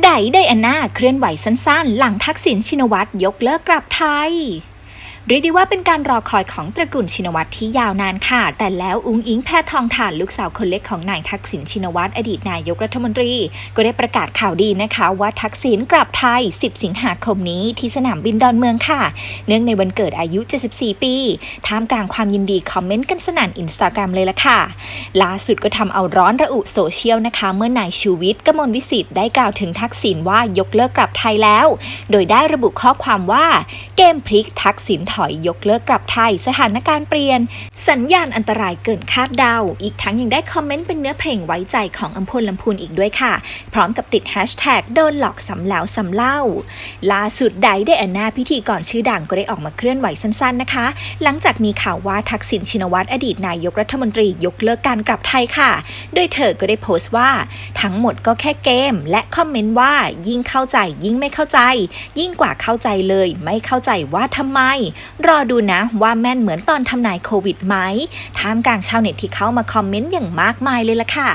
ไดไดอาน่าเคลื่อนไหวสั้นๆ หลังทักษิณชินวัตรยกเลิกกลับไทย เรียกได้ว่าเป็นการรอคอยของตระกูลชินวัตรที่ยาวนานค่ะ แต่แล้วอุ้งอิงแพทองทานลูกสาวคนเล็กของนายทักษิณชินวัตรอดีตนายกรัฐมนตรี ก็ได้ประกาศข่าวดีนะคะว่าทักษิณกลับไทย 10 สิงหาคมนี้ที่สนามบินดอนเมืองค่ะ เนื่องในวันเกิดอายุ 74 ปีท่ามกลางความยินดีคอมเมนต์กันสนั่นอินสตาแกรมเลยละค่ะล่าสุดก็ทำเอาร้อนระอุโซเชียลนะคะ เมื่อนายชูวิทย์กมลวิสิทธิ์ได้กล่าวถึงทักษิณว่ายกเลิกกลับไทยแล้ว โดยได้ระบุข้อความว่าเกมพลิกทักษิณถอยยกเลิกกลับไทยสถานการณ์เปลี่ยน สัญญาณอันตรายเกินคาดเดา อีกทั้งยังได้คอมเมนต์เป็นเนื้อเพลงไว้ใจของอัมพลลำพูนอีกด้วยค่ะ พร้อมกับติดแฮชแท็กโดนหลอกสำแล้วสำเล่าล่าสุดไดได้อันนาพิธีกรชื่อดังก็ได้ออกมาเคลื่อนไหวสั้นๆนะคะ หลังจากมีข่าวว่าทักษิณชินวัตรอดีตนายกรัฐมนตรียกเลิกการกลับไทยค่ะ โดยเธอก็ได้โพสต์ว่า ทั้งหมดก็แค่เกม และคอมเมนต์ว่ายิ่งเข้าใจยิ่งไม่เข้าใจ ยิ่งกว่าเข้าใจเลย ไม่เข้าใจว่าทำไมรอดูนะว่าแม่นเหมือนตอนทำนายโควิดไหมท่ามกลางชาวเน็ตที่เข้ามาคอมเมนต์อย่างมากมายเลยล่ะค่ะ